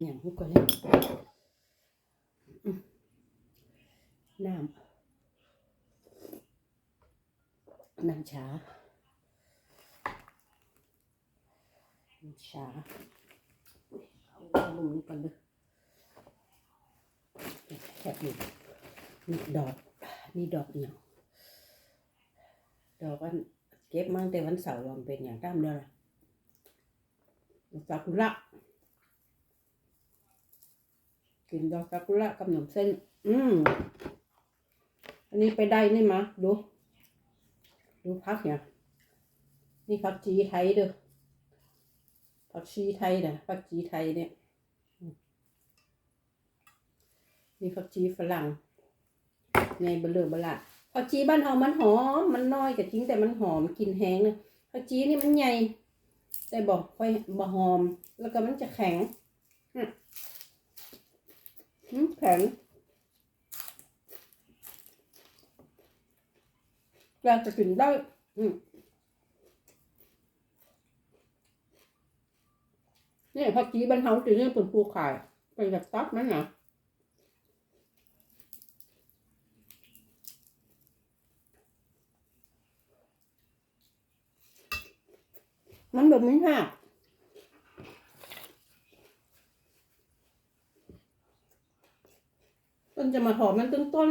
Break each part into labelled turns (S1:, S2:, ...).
S1: อย่างนี้ก่อนเลยน้ำน้ำชาน้ำชาเอาลงนี้ก่อนเลยแคบอยู่นี่ดอกนี่ดอกเนี่ยดอกอันเก็บมาตั้งแต่วันเสาร์วันเป็นอย่างด้ามเดียวละดอกซากุระ กินดอกซากุระกับขนมเส้น อืมอันนี้ไปได้นี่มาดู ดูพักเนี่ยนี่ผักจีไทยเด้อผักชีไทยนะผักจีไทยเนี่ยนี่ผักชีฝรั่งไงเบลอเบละผักชีบ้านเฮามันหอม มันน้อยก็จริงแต่มันหอมกลินแห้งเนี่ยผักชีนี่มันใหญ่แต่บอกค่อยบ่หอม แล้วก็มันจะแข็งอื แข็งอยากจะกินได้อืมนี่ผักชีบ้านเฮาจะเนี่ยเป็นปูขายไปจากตักนั่นนะมันแบบไม่หัก ต้นจะมาถอดมันต้นต้น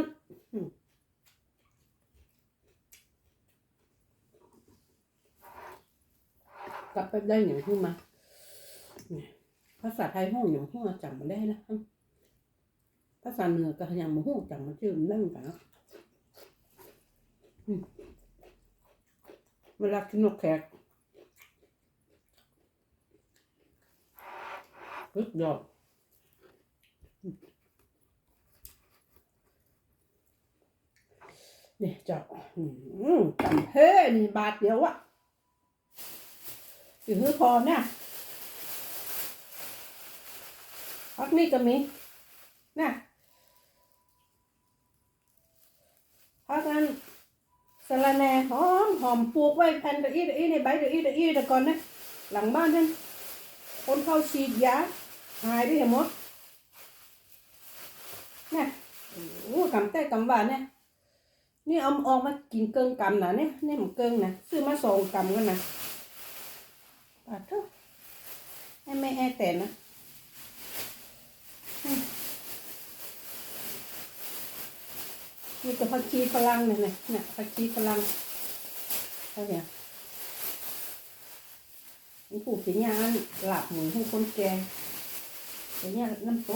S1: กลับไปได้อย่างที่มาภาษาไทยห้องอย่างห้องจำมาได้นะภาษาเหนือก็ยังมาห้องจำมาชื่อมันได้เหมือนกันเวลากินนกแขกรึกยอด นี่ยเจ้าอืมจำเพ่นี่บาทเดียวอะถือพอเนี่ยพักนี่ก็มีนะพักนั้นสะระแหน่หอมหอมปลูกไว้แผ่นตะอี้ตะอี้ในใบตะอี้ตะอี้แต่ก่อนนะหลังบ้านท่านคนเข้าฉีดยาหายไปเห็นหมดเนี่ยโอ้กำแต่กำหวานเนี่ย นี่เอาออกมากินเกิงกำนะเนี่ยนี่มันเกิงนะซื้อมาสองกำกันนะปาดเถอะให้แม่แอแต่นะมนี่ก็ผักชีฝรั่งเนี่ยเนี่ยผักชีฝรั่งเท่าเนี่ยผูกสียานหลับหมูให้คนแก่เนี่ยน้ำตก